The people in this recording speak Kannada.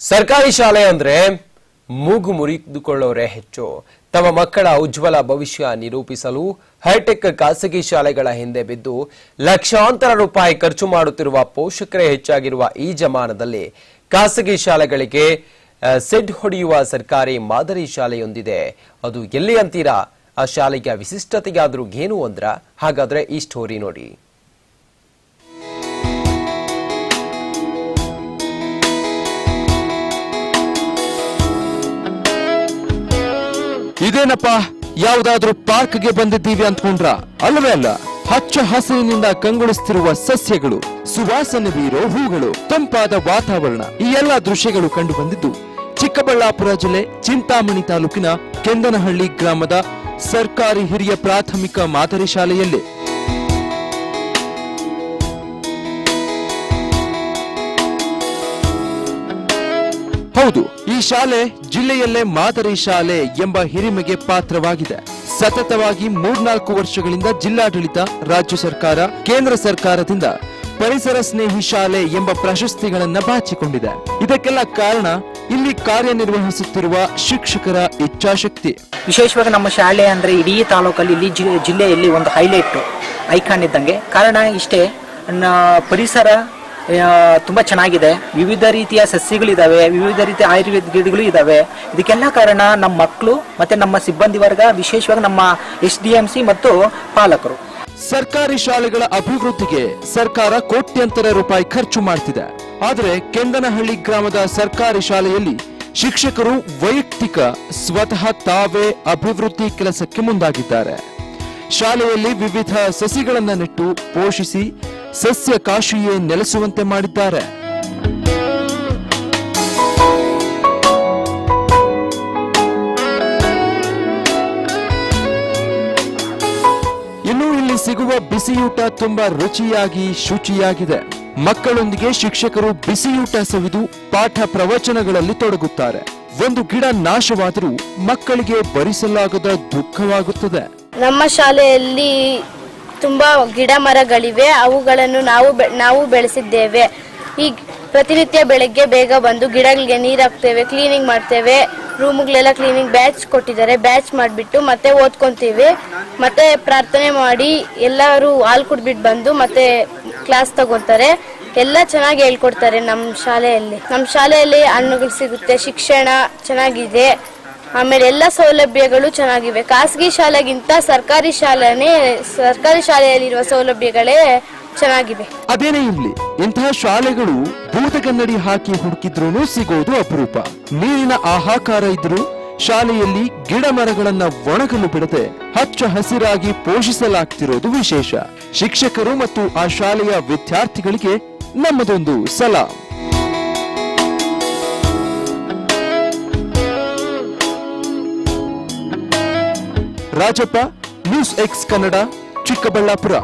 ಸರ್ಕಾರಿ ಶಾಲೆ ಅಂದ್ರೆ ಮೂಗು ಮುರಿದುಕೊಳ್ಳೋರೇ ಹೆಚ್ಚು. ತಮ್ಮ ಮಕ್ಕಳ ಉಜ್ವಲ ಭವಿಷ್ಯ ನಿರೂಪಿಸಲು ಹೈಟೆಕ್ ಖಾಸಗಿ ಶಾಲೆಗಳ ಹಿಂದೆ ಬಿದ್ದು ಲಕ್ಷಾಂತರ ರೂಪಾಯಿ ಖರ್ಚು ಮಾಡುತ್ತಿರುವ ಪೋಷಕರೇ ಹೆಚ್ಚಾಗಿರುವ ಈ ಜಮಾನದಲ್ಲಿ ಖಾಸಗಿ ಶಾಲೆಗಳಿಗೆ ಸೆಡ್ ಹೊಡೆಯುವ ಸರ್ಕಾರಿ ಮಾದರಿ ಶಾಲೆಯೊಂದಿದೆ. ಅದು ಎಲ್ಲಿ ಅಂತೀರಾ? ಆ ಶಾಲೆಯ ವಿಶಿಷ್ಟತೆಯಾದರೂ ಏನು ಅಂದ್ರ? ಹಾಗಾದ್ರೆ ಈ ಸ್ಟೋರಿ ನೋಡಿ. ಇದೇನಪ್ಪ, ಯಾವ್ದಾದ್ರೂ ಪಾರ್ಕ್ಗೆ ಬಂದಿದ್ದೀವಿ ಅಂದ್ಕೊಂಡ್ರ? ಅಲ್ಲವೇ ಅಲ್ಲ, ಹಚ್ಚ ಹಸಿರಿನಿಂದ ಕಂಗೊಳಿಸ್ತಿರುವ ಸಸ್ಯಗಳು, ಸುವಾಸನೆ ಬೀರೋ ಹೂಗಳು, ತಂಪಾದ ವಾತಾವರಣ, ಈ ಎಲ್ಲ ದೃಶ್ಯಗಳು ಕಂಡು ಬಂದಿದ್ದು ಚಿಕ್ಕಬಳ್ಳಾಪುರ ಜಿಲ್ಲೆ ಚಿಂತಾಮಣಿ ತಾಲೂಕಿನ ಕೆಂದನಹಳ್ಳಿ ಗ್ರಾಮದ ಸರ್ಕಾರಿ ಹಿರಿಯ ಪ್ರಾಥಮಿಕ ಮಾದರಿ ಶಾಲೆಯಲ್ಲಿ. ಹೌದು, ಈ ಶಾಲೆ ಜಿಲ್ಲೆಯಲ್ಲೇ ಮಾದರಿ ಶಾಲೆ ಎಂಬ ಹಿರಿಮೆಗೆ ಪಾತ್ರವಾಗಿದೆ. ಸತತವಾಗಿ ಮೂರ್ನಾಲ್ಕು ವರ್ಷಗಳಿಂದ ಜಿಲ್ಲಾಡಳಿತ, ರಾಜ್ಯ ಸರ್ಕಾರ, ಕೇಂದ್ರ ಸರ್ಕಾರದಿಂದ ಪರಿಸರ ಸ್ನೇಹಿ ಶಾಲೆ ಎಂಬ ಪ್ರಶಸ್ತಿಗಳನ್ನ ಬಾಚಿಕೊಂಡಿದೆ. ಇದಕ್ಕೆಲ್ಲ ಕಾರಣ ಇಲ್ಲಿ ಕಾರ್ಯನಿರ್ವಹಿಸುತ್ತಿರುವ ಶಿಕ್ಷಕರ ಇಚ್ಛಾಶಕ್ತಿ. ವಿಶೇಷವಾಗಿ ನಮ್ಮ ಶಾಲೆ ಅಂದ್ರೆ ಇಡೀ ತಾಲೂಕಲ್ಲಿ ಇಲ್ಲಿ ಜಿಲ್ಲೆಯಲ್ಲಿ ಒಂದು ಹೈಲೈಟ್, ಐಕಾನ್ ಇದ್ದಂಗೆ. ಕಾರಣ ಇಷ್ಟೇ ಪರಿಸರ ತುಂಬ ಚೆನ್ನಾಗಿದೆ. ವಿವಿಧ ರೀತಿಯ ಸಸ್ಯಗಳಿದ್ದಾವೆ ವಿವಿಧ ರೀತಿಯ ಆಯುರ್ವೇದ ಗಿಡಗಳು ಇದ್ದಾವೆ ಇದಕ್ಕೆಲ್ಲ ಕಾರಣ ನಮ್ಮ ಮಕ್ಕಳು ಮತ್ತೆ ನಮ್ಮ ಸಿಬ್ಬಂದಿ ವರ್ಗ, ವಿಶೇಷವಾಗಿ ನಮ್ಮ ಎಸ್ ಡಿ ಮತ್ತು ಪಾಲಕರು. ಸರ್ಕಾರಿ ಶಾಲೆಗಳ ಅಭಿವೃದ್ಧಿಗೆ ಸರ್ಕಾರ ಕೋಟ್ಯಂತರ ರೂಪಾಯಿ ಖರ್ಚು ಮಾಡ್ತಿದೆ. ಆದರೆ ಕೆಂದನಹಳ್ಳಿ ಗ್ರಾಮದ ಸರ್ಕಾರಿ ಶಾಲೆಯಲ್ಲಿ ಶಿಕ್ಷಕರು ವೈಯಕ್ತಿಕ ಸ್ವತಃ ತಾವೇ ಅಭಿವೃದ್ಧಿ ಕೆಲಸಕ್ಕೆ ಮುಂದಾಗಿದ್ದಾರೆ. ಶಾಲೆಯಲ್ಲಿ ವಿವಿಧ ಸಸಿಗಳನ್ನು ನೆಟ್ಟು ಪೋಷಿಸಿ ಸಸ್ಯ ಕಾಶಿಯೇ ನೆಲೆಸುವಂತೆ ಮಾಡಿದ್ದಾರೆ. ಇನ್ನು ಇಲ್ಲಿ ಸಿಗುವ ಬಿಸಿಯೂಟ ತುಂಬಾ ರುಚಿಯಾಗಿ, ಶುಚಿಯಾಗಿದೆ. ಮಕ್ಕಳೊಂದಿಗೆ ಶಿಕ್ಷಕರು ಬಿಸಿಯೂಟ ಸವಿದು ಪಾಠ ಪ್ರವಚನಗಳಲ್ಲಿ ತೊಡಗುತ್ತಾರೆ. ಒಂದು ಗಿಡ ನಾಶವಾದರೂ ಮಕ್ಕಳಿಗೆ ಭರಿಸಲಾಗದ ದುಃಖವಾಗುತ್ತದೆ. ನಮ್ಮ ಶಾಲೆಯಲ್ಲಿ ತುಂಬ ಗಿಡ ಮರಗಳಿವೆ ಅವುಗಳನ್ನು ನಾವು ನಾವು ಬೆಳೆಸಿದ್ದೇವೆ. ಈ ಪ್ರತಿನಿತ್ಯ ಬೆಳಗ್ಗೆ ಬೇಗ ಬಂದು ಗಿಡಗಳಿಗೆ ನೀರು ಹಾಕ್ತೇವೆ ಕ್ಲೀನಿಂಗ್ ಮಾಡ್ತೇವೆ. ರೂಮ್ಗಳೆಲ್ಲ ಕ್ಲೀನಿಂಗ್ ಬ್ಯಾಚ್ ಕೊಟ್ಟಿದ್ದಾರೆ. ಬ್ಯಾಚ್ ಮಾಡಿಬಿಟ್ಟು ಮತ್ತೆ ಓದ್ಕೊಂತೀವಿ. ಮತ್ತೆ ಪ್ರಾರ್ಥನೆ ಮಾಡಿ ಎಲ್ಲರೂ ಹಾಲು ಕುಡ್ಬಿಟ್ಟು ಬಂದು ಮತ್ತೆ ಕ್ಲಾಸ್ ತಗೋತಾರೆ ಎಲ್ಲ ಚೆನ್ನಾಗಿ ಹೇಳ್ಕೊಡ್ತಾರೆ ನಮ್ಮ ಶಾಲೆಯಲ್ಲಿ. ನಮ್ಮ ಶಾಲೆಯಲ್ಲಿ ಹಣ್ಣುಗಳು ಸಿಗುತ್ತೆ, ಶಿಕ್ಷಣ ಚೆನ್ನಾಗಿದೆ. ಆಮೇಲೆ ಎಲ್ಲ ಸೌಲಭ್ಯಗಳು ಚೆನ್ನಾಗಿವೆ. ಖಾಸಗಿ ಶಾಲೆಗಿಂತ ಸರ್ಕಾರಿ ಶಾಲೆನೇ, ಸರ್ಕಾರಿ ಶಾಲೆಯಲ್ಲಿರುವ ಸೌಲಭ್ಯಗಳೇ ಚೆನ್ನಾಗಿವೆ. ಅದೇನೇ ಇರ್ಲಿ, ಇಂತಹ ಶಾಲೆಗಳು ಭೂತಗನ್ನಡಿ ಹಾಕಿ ಹುಡುಕಿದ್ರು ಸಿಗೋದು ಅಪರೂಪ. ನೀರಿನ ಆಹಾಕಾರ ಇದ್ರು ಶಾಲೆಯಲ್ಲಿ ಗಿಡ ಮರಗಳನ್ನ ಒಣಗಲು ಬಿಡದೆ ಹಚ್ಚ ಹಸಿರಾಗಿ ಪೋಷಿಸಲಾಗ್ತಿರೋದು ವಿಶೇಷ. ಶಿಕ್ಷಕರು ಮತ್ತು ಆ ಶಾಲೆಯ ವಿದ್ಯಾರ್ಥಿಗಳಿಗೆ ನಮ್ಮದೊಂದು ಸಲಾಂ. Rajappa news X Kannada Chikkaballapur.